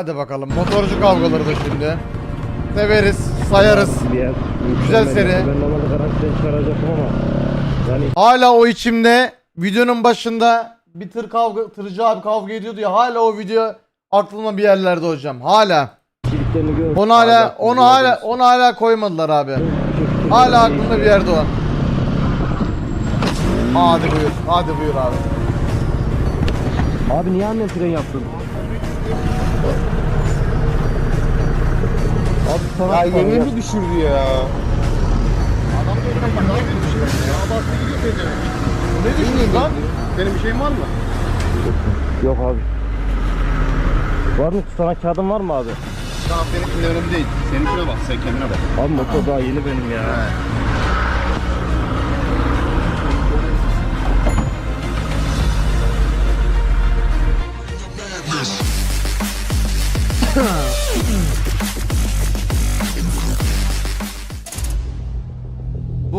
Hadi bakalım motorcu kavgaları da şimdi. Severiz, sayarız. Güzel mükemmel. seri. Ben normalde karakter çıkaracaktım ama. Yani Hala o içimde videonun başında bir tır kavga, tırcı abi kavga ediyordu ya hala o video aklımda bir yerlerde hocam. Hala. gör. Onu hala, onu hala, onu hala koymadılar abi. Hala aklımda bir yerde o. Hadi buyur, hadi buyur abi. Abi niye annen fren yaptın? Abi sana Ya yemeğimi düşürdü ya. Ne düşünüyorsun lan? Senin bir şeyin var mı? Yok abi. Var mı sana kağıdın var mı abi? Tamam benimkine önemli değil. Seninkine bak sen kendine bak. Abi motor daha yeni benim ya.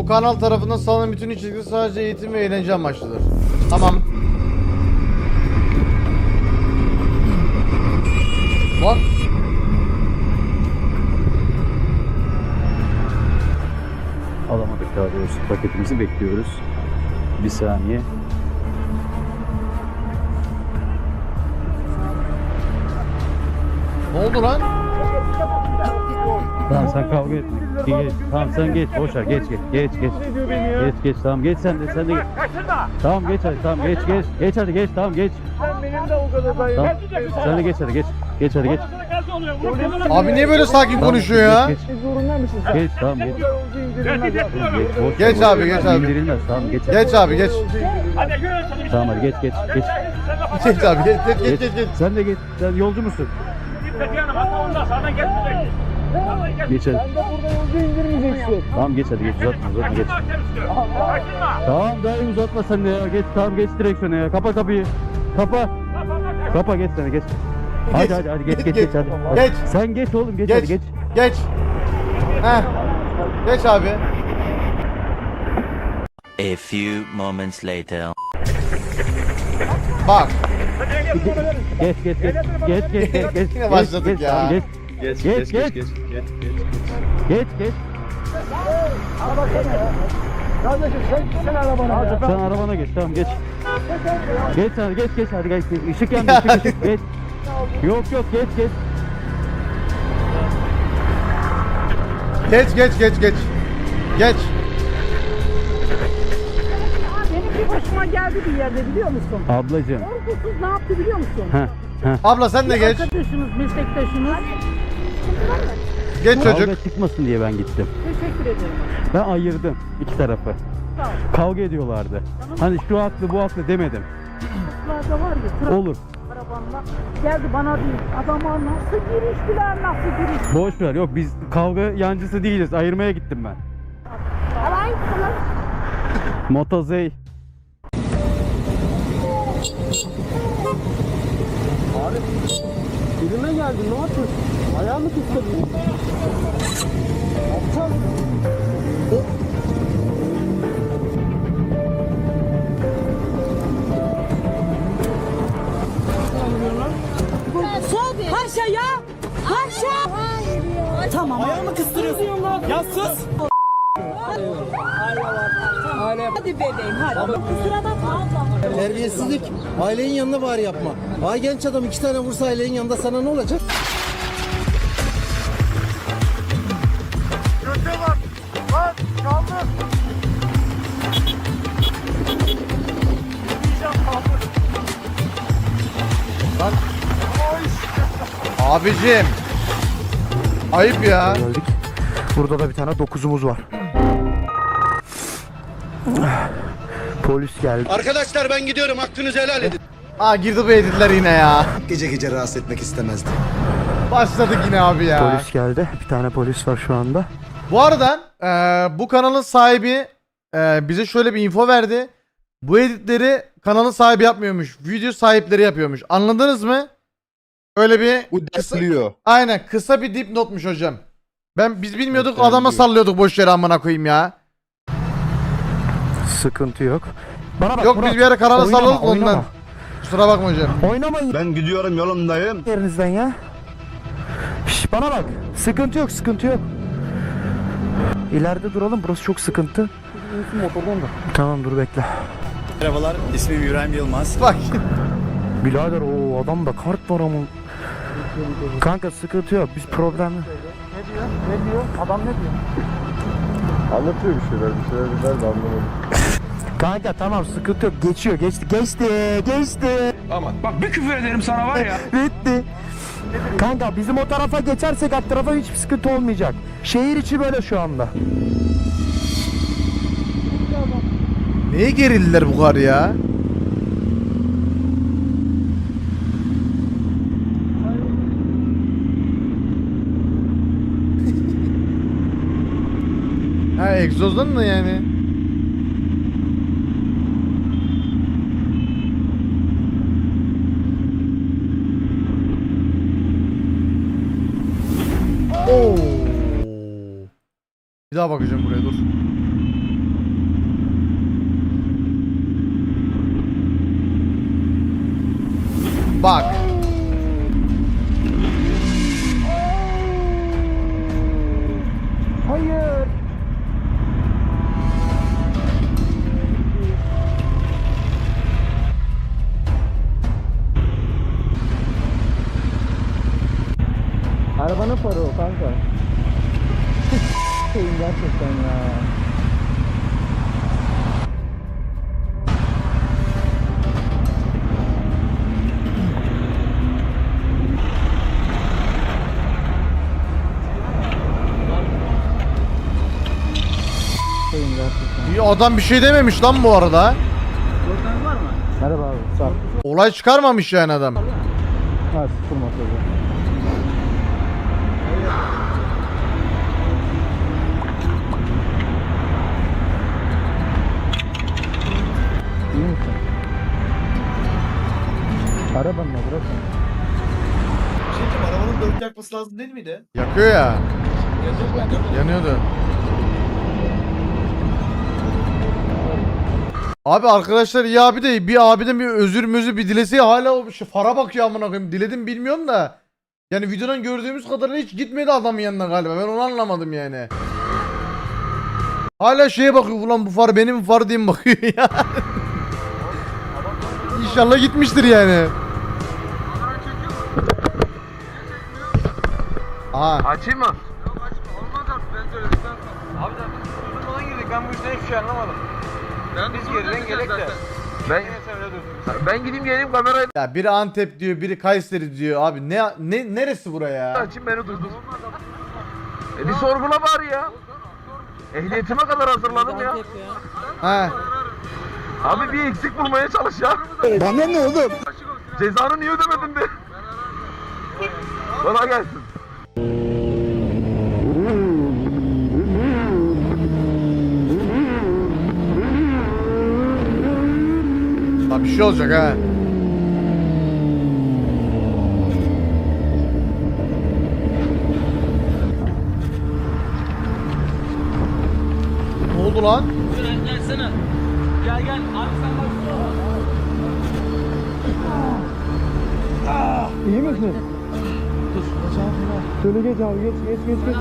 Bu kanal tarafından salınan bütün içerikler sadece eğitim ve eğlence amaçlıdır. Tamam. Lan. Alamadık daha doğrusu paketimizi bekliyoruz. Bir saniye. Ne oldu lan? Tamam sen kavga etme. Geç. Tamam sen geç. Boş ver. Geç geç. Geç geç. Geç geç. Tamam geç sen de sen de geç. Tamam geç hadi. Tamam geç geç. Geç hadi geç. Tamam geç. Tamam. Sen de geç hadi geç. Geç hadi geç. Abi niye böyle sakin konuşuyor ya? Geç, geç. Geç tamam geç. Geç, abi, geç abi. İndirilmez tamam geç. Geç abi geç. Tamam hadi geç geç geç. Geç abi geç geç geç. Sen de geç. Sen yolcu musun? Geç hadi. Tamam geç hadi geç uzatma uzatma geç. Tamam daha iyi uzatma sen de ya. Geç tamam geç direksiyona ya. Kapa kapıyı. Kapa. Kapa geç sen de geç. Hadi hadi hadi geç geç geç hadi. Geç. Sen geç oğlum geç, Geç. hadi geç. Geç. Heh. Geç abi. A few moments later. Bak. Geç geç geç. Geç geç geç geç. Yine başladık geç, ya. Tamam, geç. Geç Geç, geç. geç geç. Geç geç. Sen arabana geç tamam geç. Geç hadi geç geç hadi geç. geç. Işık yandı ışık ışık geç. Yok yok geç geç. Geç geç geç geç. Geç. Benim bir başıma geldi bir yerde biliyor musun? Ablacığım. Korkusuz ne yaptı biliyor musun? Heh, heh. Abla sen de geç. Arkadaşınız, meslektaşınız. Geç çocuk. Kavga çıkmasın diye ben gittim. Teşekkür ederim. Ben ayırdım iki tarafı. Sağ ol. Kavga ediyorlardı. Hani şu haklı bu haklı demedim. Var ya trafik Olur. arabanla geldi bana değil. Adama nasıl giriştiler nasıl giriştiler. Boş ver. Yok biz kavga yancısı değiliz. Ayırmaya gittim ben. Alay sana. Motozey. Dilime geldi ne yapıyorsun? Ayağımı kıstırdın. Aptal. Haşa ya. Haşa. Tamam. Ayağımı kıstırıyorsun. Ya sus. Hadi bebeğim hadi. Kusura bakma abla. Terbiyesizlik. Ailenin yanında bari yapma. Ay genç adam iki tane vursa ailenin yanında sana ne olacak? Abicim. Ayıp ya. geldik. Burada da bir tane dokuzumuz var. Polis geldi. Arkadaşlar ben gidiyorum hakkınızı helal edin. Aa girdi bu editler yine ya. Gece gece rahatsız etmek istemezdim. Başladık yine abi ya. Polis geldi. Bir tane polis var şu anda. Bu arada eee, bu kanalın sahibi eee, bize şöyle bir info verdi. Bu editleri kanalın sahibi yapmıyormuş. Video sahipleri yapıyormuş. Anladınız mı? Öyle bir Bu dersliyor. aynen kısa bir dipnotmuş hocam. Ben biz bilmiyorduk Evet, adama sallıyorduk boş yere amına koyayım ya. Sıkıntı yok. Bana bak Yok Murat, biz bir ara kanala oynama, salladık ondan. oynama. Kusura bakma hocam. Oynamayın Ben gidiyorum yolumdayım. yerinizden ya. Şş, bana bak. Sıkıntı yok, sıkıntı yok. İleride duralım. Burası çok sıkıntı. Tamam dur bekle. Merhabalar, ismim İbrahim Yılmaz. Bak. Birader o adamda kart var ama. Kanka sıkıntı yok. Biz problemli. Ne diyor? Adam ne diyor? Anlatıyor bir şeyler, bir şeyler der de anlamadım. Kanka tamam sıkıntı yok. Geçiyor. Geçti. Geçti. Geçti. Bak bir küfür ederim sana var ya. Bitti. Kanka bizim o tarafa geçersek alt tarafa hiçbir sıkıntı olmayacak. Şehir içi böyle şu anda. Neye gerildiler bu kadar ya? Egzozdan mı yani? Oo. Bir daha bakacağım buraya dur. Bak. Kanka. Şeyin gerçekten ya. Adam bir şey dememiş lan bu arada. Merhaba abi, sağ ol. Olay çıkarmamış yani adam. Ha, sıfır motoru. Arabanla bırakın. Arabanın dört yakması lazım değil miydi? Yakıyor ya. Yanıyordu. Abi arkadaşlar iyi abi de bir abiden bir özür mözü bir dilesi hala o şey, fara bakıyor amına koyayım. Diledim bilmiyorum da. Yani videodan gördüğümüz kadarıyla hiç gitmedi adamın yanına galiba. Ben onu anlamadım yani. Hala şeye bakıyor ulan bu far benim far diye mi bakıyor ya. İnşallah gitmiştir yani. Aha. Açayım mı? Yok açma. Olmaz abi ben söyledikten sonra. Abi zaten biz durmadan girdik. Ben bu yüzden hiçbir şey anlamadım. Ben biz geriden gerek de. Ben, ben gideyim geleyim kamerayı Ya biri Antep diyor, biri Kayseri diyor. Abi ne ne neresi buraya? açayım beni durdum. E bir sorgula bari ya. Ehliyetime kadar hazırladım ya. Ha. Abi bir eksik bulmaya çalış ya. Bana ne oğlum? Cezanı niye ödemedin de? Bana gelsin. Bak bir şey olacak ha. Ne oldu lan? İyi misin? Şöyle geç abi geç geç geç geç.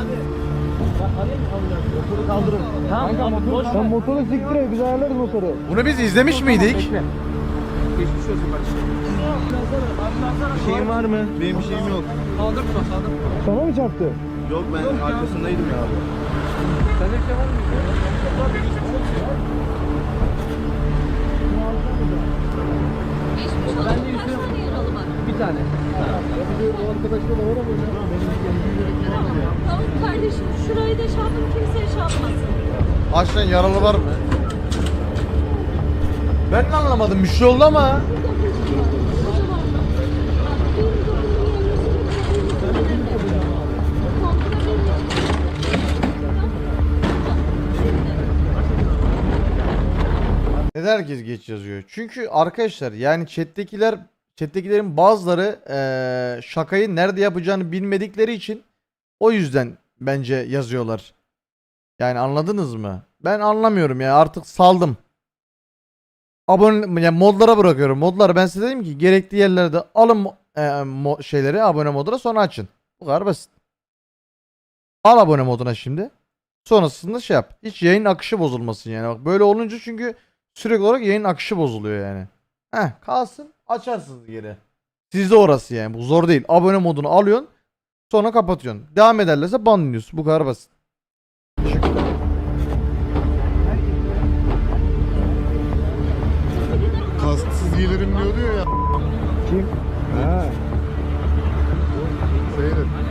Motoru kaldırın. Kanka motor. Sen motoru siktir et biz ayarlarız motoru. Bunu biz izlemiş miydik? Şeyin var mı? Benim bir şeyim yok. Sana mı çarptı? Yok ben arkasındaydım ya abi. Tamam kardeşim şurayı da şey yapın kimseye şey yapmasın. Açtan yaralı var mı? Ben de anlamadım bir şey oldu ama. Neden herkes geç yazıyor? Çünkü arkadaşlar yani chat'tekiler chat'tekilerin bazıları eee, şakayı nerede yapacağını bilmedikleri için o yüzden bence yazıyorlar. Yani anladınız mı? Ben anlamıyorum ya artık saldım. Abone yani modlara bırakıyorum. Modlar ben size dedim ki gerekli yerlerde alın e, mo- şeyleri abone modlara sonra açın. Bu kadar basit. Al abone moduna şimdi. Sonrasında şey yap. Hiç yayın akışı bozulmasın yani. Bak böyle olunca çünkü sürekli olarak yayın akışı bozuluyor yani. Heh kalsın açarsınız geri. Sizde orası yani. Bu zor değil. Abone modunu alıyorsun. Sonra kapatıyorsun. Devam ederlerse banlıyorsun. Bu kadar basit. Kasksız gelirim diyordu ya. Kim? Ha. Seyret.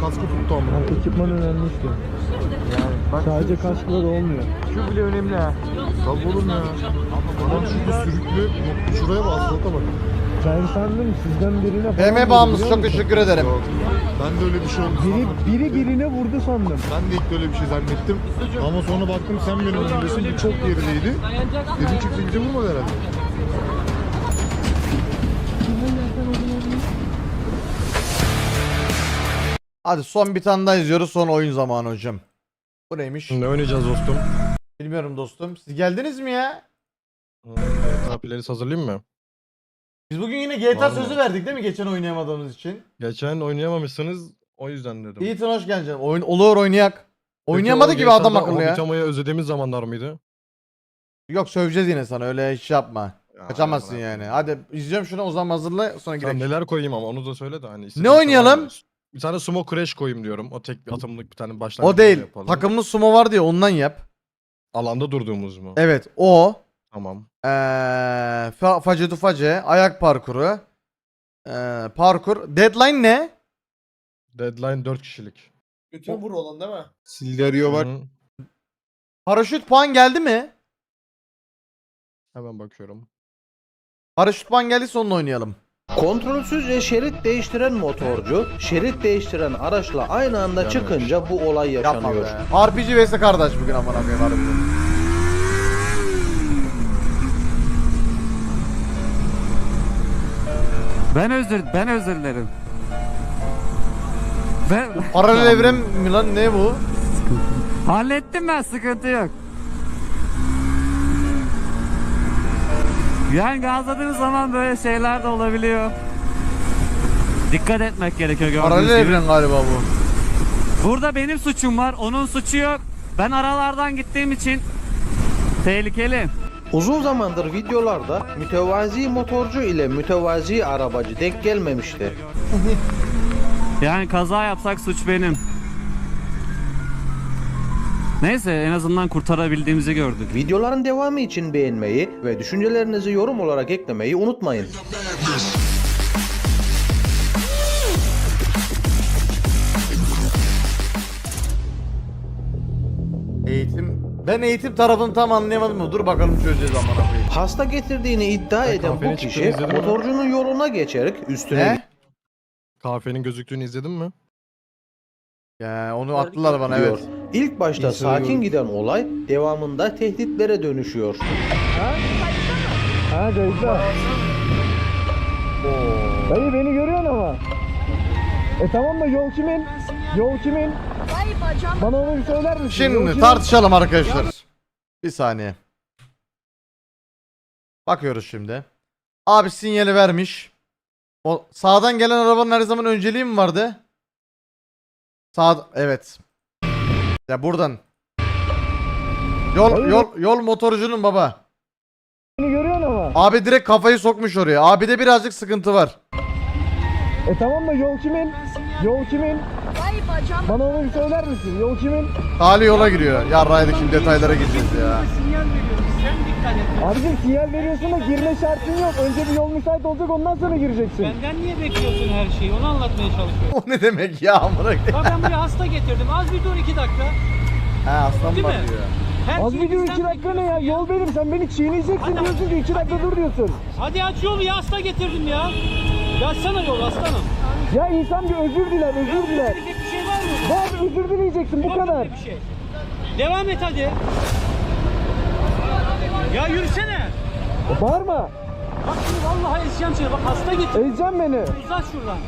Kaskı tuttu ama. Ekipman önemli işte. Sadece kaskla da olmuyor. Şu bile önemli ha. Tabii oğlum ya. Adam şurada sürüklü. Şuraya bak asfalta bak. Ben sandım sizden birine vurdu, bağımlısı çok teşekkür ederim. Yok. Ben de öyle bir şey oldu. Biri, biri birine vurdu sandım. Ben de ilk böyle bir şey zannettim. Ama sonra baktım sen benim önümdesin. Bu çok gerideydi. Dedim bize vurmadı herhalde. Hadi son bir tane daha izliyoruz. Sonra oyun zamanı hocam. Bu neymiş? Ne oynayacağız dostum? Bilmiyorum dostum. Siz geldiniz mi ya? GTA playlist hazırlayayım mı? Biz bugün yine GTA mı? sözü verdik değil mi geçen oynayamadığımız için? Geçen oynayamamışsınız o yüzden dedim. Ethan hoş geldin. canım. Oyun olur oynayak. Oynayamadı gibi adam akıllı ya. Oynayamamayı özlediğimiz zamanlar mıydı? Yok söveceğiz yine sana öyle hiç yapma. Ya, Kaçamazsın yani. Hadi izliyorum şunu o zaman hazırla sonra Tamam, gidelim. neler koyayım ama onu da söyle de hani. istediğin Ne oynayalım? mı? Bir tane sumo crash koyayım diyorum. O tek bir atımlık bir tane başlangıç O değil. yapalım. Takımlı sumo var diye ondan yap. Alanda durduğumuz mu? Evet o. Tamam. Ee, fa face to face. Ayak parkuru. Ee, parkur. Deadline ne? Deadline 4 kişilik. Bütün vur olan değil mi? Sildario var. Paraşüt puan geldi mi? Hemen bakıyorum. Paraşüt puan geldiyse onunla oynayalım. Kontrolsüzce şerit değiştiren motorcu, şerit değiştiren araçla aynı anda Yanlış. çıkınca bu olay Yapma yaşanıyor. be. RPG vs kardeş bugün amına koyayım harbiden. Ben özür ben özür dilerim. Ben Paralel evren mi lan ne bu? hallettim ben sıkıntı yok. Yani gazladığınız zaman böyle şeyler de olabiliyor. Dikkat etmek gerekiyor gördüğünüz Paralel gibi. evren galiba bu. Burada benim suçum var, onun suçu yok. Ben aralardan gittiğim için tehlikeli. Uzun zamandır videolarda mütevazi motorcu ile mütevazi arabacı denk gelmemişti. Yani kaza yapsak suç benim. Neyse en azından kurtarabildiğimizi gördük. Videoların devamı için beğenmeyi ve düşüncelerinizi yorum olarak eklemeyi unutmayın. Eğitim. Ben eğitim tarafını tam anlayamadım? Dur bakalım çözeceğiz amına koyayım. Hasta getirdiğini iddia eden bu kişi izledin mi? motorcunun yoluna geçerek üstüne Ne? Kahvenin gözüktüğünü izledin mi? Ya onu attılar bana gidiyor. evet. İlk başta sakin giden olay devamında tehditlere dönüşüyor. Ha kayıtla. Dayı beni görüyorsun ama. E tamam da yol kimin? Yol kimin? Bana onu bir söyler misin? Yol Şimdi kimin? tartışalım arkadaşlar. Bir saniye. Bakıyoruz şimdi. Abi sinyali vermiş. O sağdan gelen arabanın her zaman önceliği mi vardı? Sağ evet. Ya buradan. Yol Hayır. yol yol motorcunun baba. Beni görüyorsun ama. Abi direkt kafayı sokmuş oraya. Abi de birazcık sıkıntı var. E tamam da yol kimin? Yol kimin? Bana onu bir söyler misin? Yol kimin? Tali yola giriyor. Ya Raydık şimdi detaylara gireceğiz ya. Abicim sinyal veriyorsun da girme şartın yok. Önce bir yol müsait olacak ondan sonra gireceksin. Benden niye bekliyorsun her şeyi? Onu anlatmaya çalışıyorum. O ne demek ya amına koyayım. Bak ben buraya hasta getirdim. Az bir dur iki dakika. Ha aslan Değil mi? bakıyor. Her Az şeyi bir dur bizden iki dakika ne ya? bekliyorsun Yol benim sen beni çiğneyeceksin Hadi, diyorsun ki iki dakika hadi. dur diyorsun. Hadi aç yolu ya hasta getirdim ya. Yazsana yol aslanım. Ya insan bir özür diler özür diler. Diyecek bir şey var mı? Var özür dileyeceksin bu Yok kadar. bir şey. Devam et hadi. Ya yürüsene. Bağırma. Bak şimdi vallahi ezeceğim seni. Bak hasta git. Ezeceksin beni. Uzat şuradan.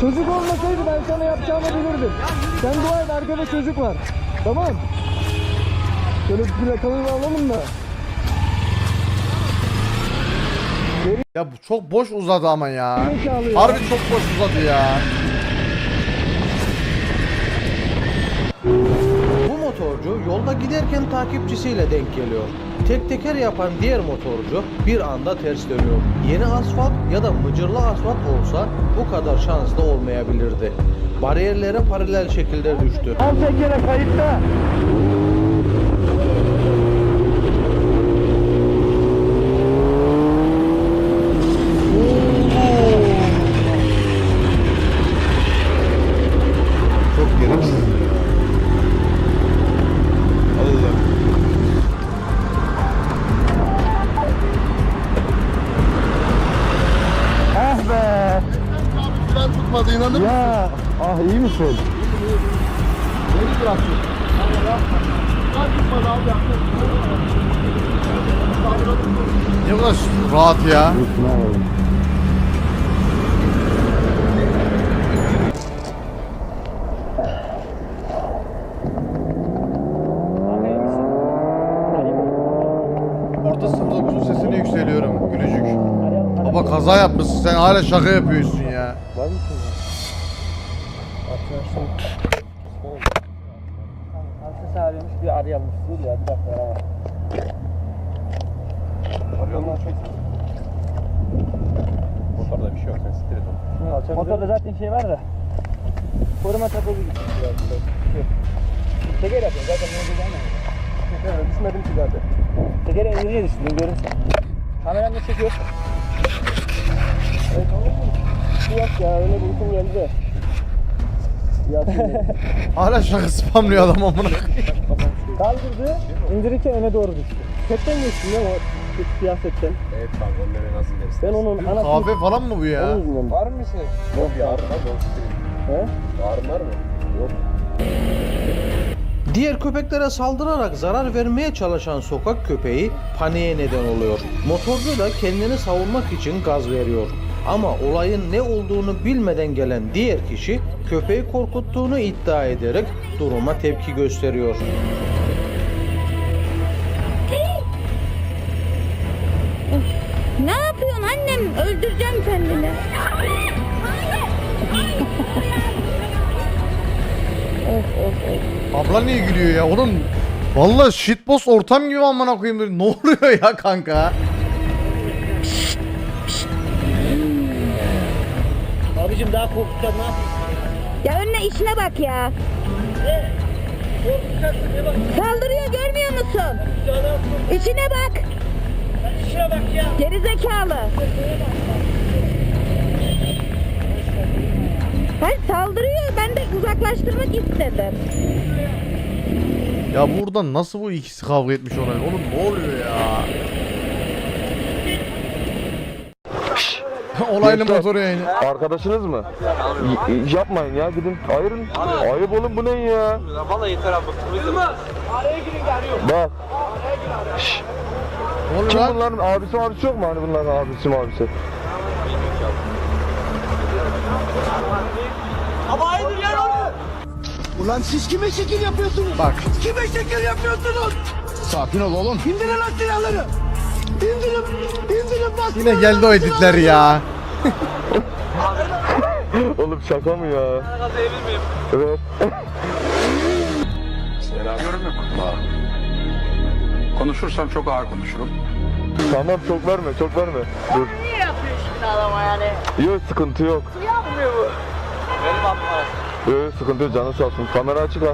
Çocuk olmasaydı ben sana yapacağımı bilirdim. Sen dua et arkada çocuk var. Tamam. Şöyle plakaları alalım da. Ya bu çok boş uzadı ama ya. Zekalı ya. Harbi çok boş uzadı ya. Bu motorcu yolda giderken takipçisiyle denk geliyor. Tek teker yapan diğer motorcu bir anda ters dönüyor. Yeni asfalt ya da mıcırlı asfalt olsa bu kadar şanslı olmayabilirdi. Bariyerlere paralel şekilde düştü. Al tekere kayıtta. Tutmadı inanır mısın? Ya. Ah iyi misin? Ne kadar rahat ya. Orta 09'un sesini yükseliyorum gülücük. Baba kaza yapmışsın sen hala şaka yapıyorsun ya. Nasıl arıyormuş bir arayalım. Dur ya bir dakika arama. Motorda bir şey yok. Sen siktir et onu. Motorda zaten şey var da. Koruma takılı gitti. Teker yapıyor zaten ne olacağını anlamadım. Düşmedim ki zaten. Tekere indireceğiz işte görürsen. Kameram da çekiyor. Evet Yok ya öyle bir uykum geldi. Hala şaka spamlıyor adam amına. Kaldırdı, indirirken öne doğru düştü. Setten geçtim ya o siyasetten. Evet kanka onları nasıl gelirsin? Ben onun anasını... Kahve falan mı bu ya? Onun yüzünden. Var mı senin? Yok ya mı? He? Var mı? Yok. Diğer köpeklere saldırarak zarar vermeye çalışan sokak köpeği paniğe neden oluyor. Motorcu da kendini savunmak için gaz veriyor. Ama olayın ne olduğunu bilmeden gelen diğer kişi köpeği korkuttuğunu iddia ederek duruma tepki gösteriyor. Ne yapıyorsun annem? Öldüreceğim kendini. Abla niye gülüyor ya? Oğlum Vallahi shitpost ortam gibi amına koyayım. Ne oluyor ya kanka? Abicim daha korkacağım ne yapayım? Ya önüne işine bak ya. Saldırıyor görmüyor musun? İşine bak. Şuna bak ya. Geri zekalı. Hayır saldırıyor. Ben de uzaklaştırmak istedim. Ya buradan nasıl bu ikisi kavga etmiş olay? Oğlum ne oluyor ya? Olaylı motor yayını. Arkadaşınız mı? Y- yapmayın ya gidin ayırın. Ayıp oğlum bu ne ya? Vallahi yeter abi. Araya girin arıyor. Bak Ne oluyor kim lan? bunların abisi abisi yok mu hani bunların abisi abisi? Ama hayırdır ya onu? Ulan siz kime şekil yapıyorsunuz? Bak. Kime şekil yapıyorsunuz? Sakin ol oğlum. İndirin lan silahları. İndirin, indirin bas. Yine geldi o editler ya. Oğlum şaka mı ya? Evet. Yorum yok. Konuşursam çok ağır konuşurum. Tamam çok verme çok verme. Dur. Niye yapıyor şimdi adama yani? Yok sıkıntı yok. Yapmıyor bu. Benim aklım Yok sıkıntı yok canı sağ olsun. Kamera açık ha.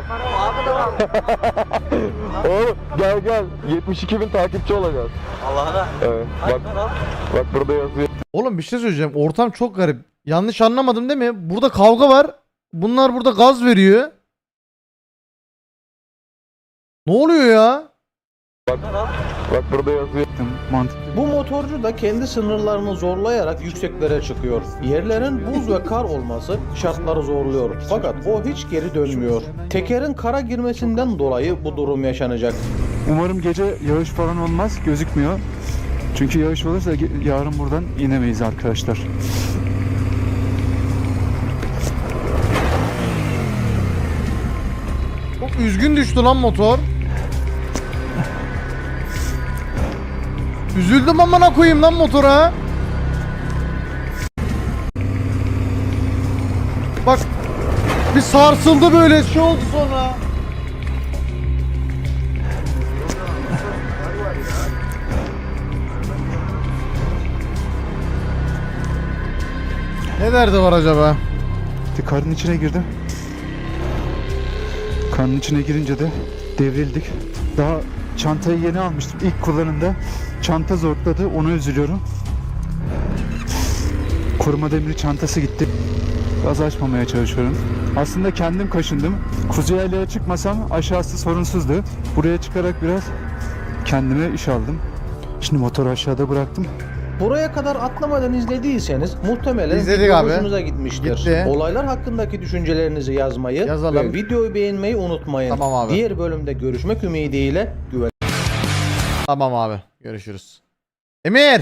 Oğlum gel gel. 72 bin takipçi olacağız. Allah'ına. Evet. Bak, bak burada yazıyor. Oğlum bir şey söyleyeceğim. Ortam çok garip. Yanlış anlamadım değil mi? Burada kavga var. Bunlar burada gaz veriyor. Ne oluyor ya? Bak burada yazıyor. Bu motorcu da kendi sınırlarını zorlayarak yükseklere çıkıyor. Yerlerin buz ve kar olması şartları zorluyor. Fakat o hiç geri dönmüyor. Tekerin kara girmesinden dolayı bu durum yaşanacak. Umarım gece yağış falan olmaz. Gözükmüyor. Çünkü yağış olursa yarın buradan inemeyiz arkadaşlar. Çok üzgün düştü lan motor. Üzüldüm amına koyayım lan motora. Bak bir sarsıldı böyle şey oldu sonra. Ne derdi var acaba? İşte karnın içine girdim. Karnın içine girince de devrildik. Daha çantayı yeni almıştım ilk kullanımda. Çanta zorladı onu üzülüyorum. Koruma demiri çantası gitti. Gaz açmamaya çalışıyorum. Aslında kendim kaşındım. Kuzey Yayla'ya çıkmasam aşağısı sorunsuzdu. Buraya çıkarak biraz kendime iş aldım. Şimdi motoru aşağıda bıraktım. Buraya kadar atlamadan izlediyseniz muhtemelen İzledik video abi. hoşunuza gitmiştir. Gitti. Olaylar hakkındaki düşüncelerinizi yazmayı Yazalım. ve videoyu beğenmeyi unutmayın. Tamam abi. Diğer bölümde görüşmek ümidiyle güven Tamam abi. Görüşürüz. Emir.